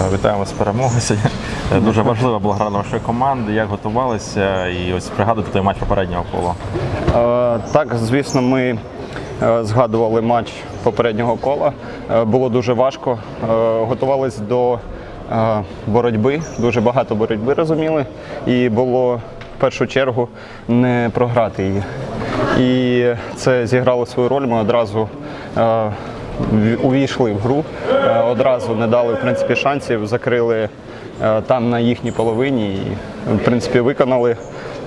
Е, Вітаємо з перемогою. Е, Дуже важлива була гра нашої команди. Як готувалися і ось пригадуєте той матч попереднього кола. Е, Так, звісно, ми згадували матч попереднього кола. Було дуже важко. Готувались до боротьби, дуже багато боротьби розуміли, і було в першу чергу не програти її. І це зіграло свою роль. Ми одразу увійшли в гру, е, одразу не дали в принципі шансів, закрили е, там на їхній половині і в принципі виконали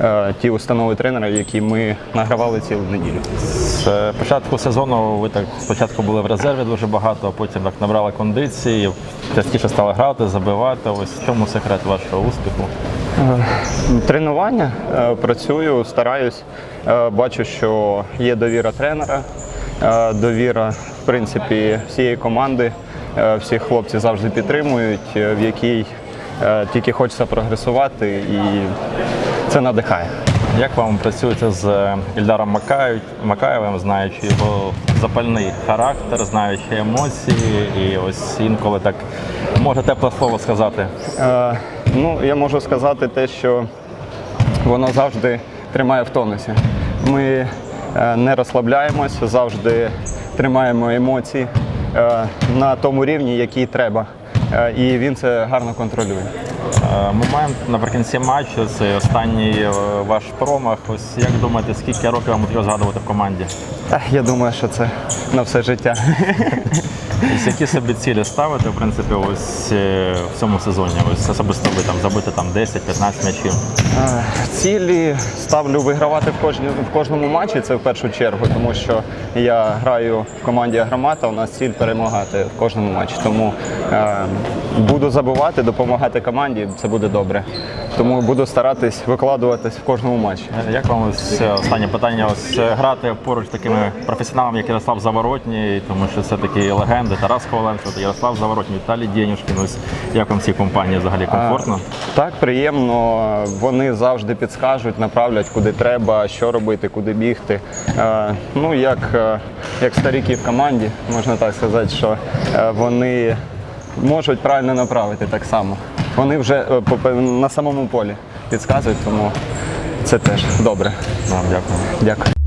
е, ті установи тренера, які ми награвали цілу неділю. З початку сезону ви так спочатку були в резерві дуже багато, а потім так набрали кондиції, частіше стали грати, забивати. Ось в чому секрет вашого успіху? Тренування працюю, стараюсь. Бачу, що є довіра тренера, довіра в принципі всієї команди. Е, Всі хлопці завжди підтримують, е, в якій е, тільки хочеться прогресувати, і це надихає. Як вам працюється з е, Ільдаром Макаєвим, знаючи його запальний характер, знаючи емоції, і ось інколи так може тепле слово сказати. Е, Ну, я можу сказати те, що воно завжди тримає в тонусі. Ми е, не розслабляємось, завжди тримаємо емоції е, на тому рівні, який треба. Е, І він це гарно контролює. Е, Момент наприкінці матчу, це останній е, ваш промах. Ось як думаєте, скільки років вам потрібно згадувати в команді? Я думаю, що це на все життя. Ось які собі цілі ставите, в принципі, ось е, в цьому сезоні? Ось особисто ви там забити там 10-15 м'ячів. Цілі ставлю вигравати в, кожні, в кожному матчі, це в першу чергу, тому що я граю в команді Агромата, у нас ціль перемагати в кожному матчі. Тому е, буду забивати, допомагати команді, це буде добре. Тому буду старатись викладуватись в кожному матчі. Е, Як вам ось е, останнє питання? Ось е, грати поруч з такими професіоналами, як Ярослав Заворотній, тому що це такі легенди Тарас Коваленко, Ярослав Заворотній, Віталій Дєнюшкін. Ось як вам в цій компанії взагалі комфортно? Так, приємно. Вони завжди підскажуть, направлять, куди треба, що робити, куди бігти. Е, ну, як, е, як старіки в команді, можна так сказати, що е, вони можуть правильно направити так само. Вони вже е, на самому полі підказують, тому це теж добре. Вам дякую. Дякую.